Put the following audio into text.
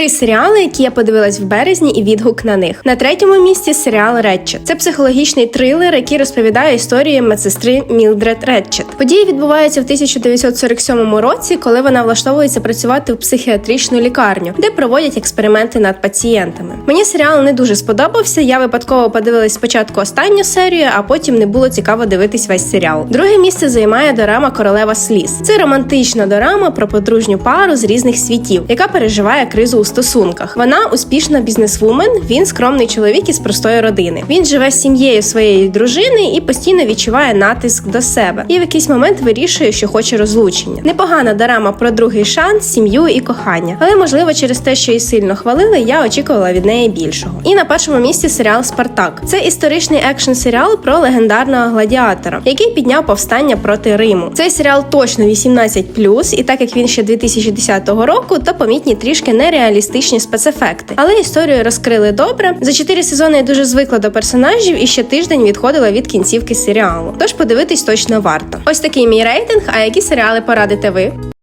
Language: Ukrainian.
Три серіали, які я подивилась в березні, і відгук на них. На третьому місці серіал Ретчет. Це психологічний трилер, який розповідає історію медсестри Мілдред Ретчет. Події відбуваються в 1947 році, коли вона влаштовується працювати в психіатричну лікарню, де проводять експерименти над пацієнтами. Мені серіал не дуже сподобався. Я випадково подивилась спочатку останню серію, а потім не було цікаво дивитись весь серіал. Друге місце займає дорама Королева сліз. Це романтична дорама про подружню пару з різних світів, яка переживає кризу у стосунках. Вона успішна бізнесвумен. Він скромний чоловік із простої родини. Він живе з сім'єю своєї дружини і постійно відчуває натиск до себе. І в якийсь момент вирішує, що хоче розлучення. Непогана дорама про другий шанс, сім'ю і кохання. Але можливо, через те, що її сильно хвалили, я очікувала від неї більшого. І на першому місці серіал Спартак. Це історичний екшн серіал про легендарного гладіатора, який підняв повстання проти Риму. Цей серіал точно 18+, і так як він ще 2010 року, то помітні трішки нереалістичні спецефекти. Але історію розкрили добре. За чотири сезони я дуже звикла до персонажів і ще тиждень відходила від кінцівки серіалу. Тож подивитись точно варто. Ось такий мій рейтинг. А які серіали порадите ви?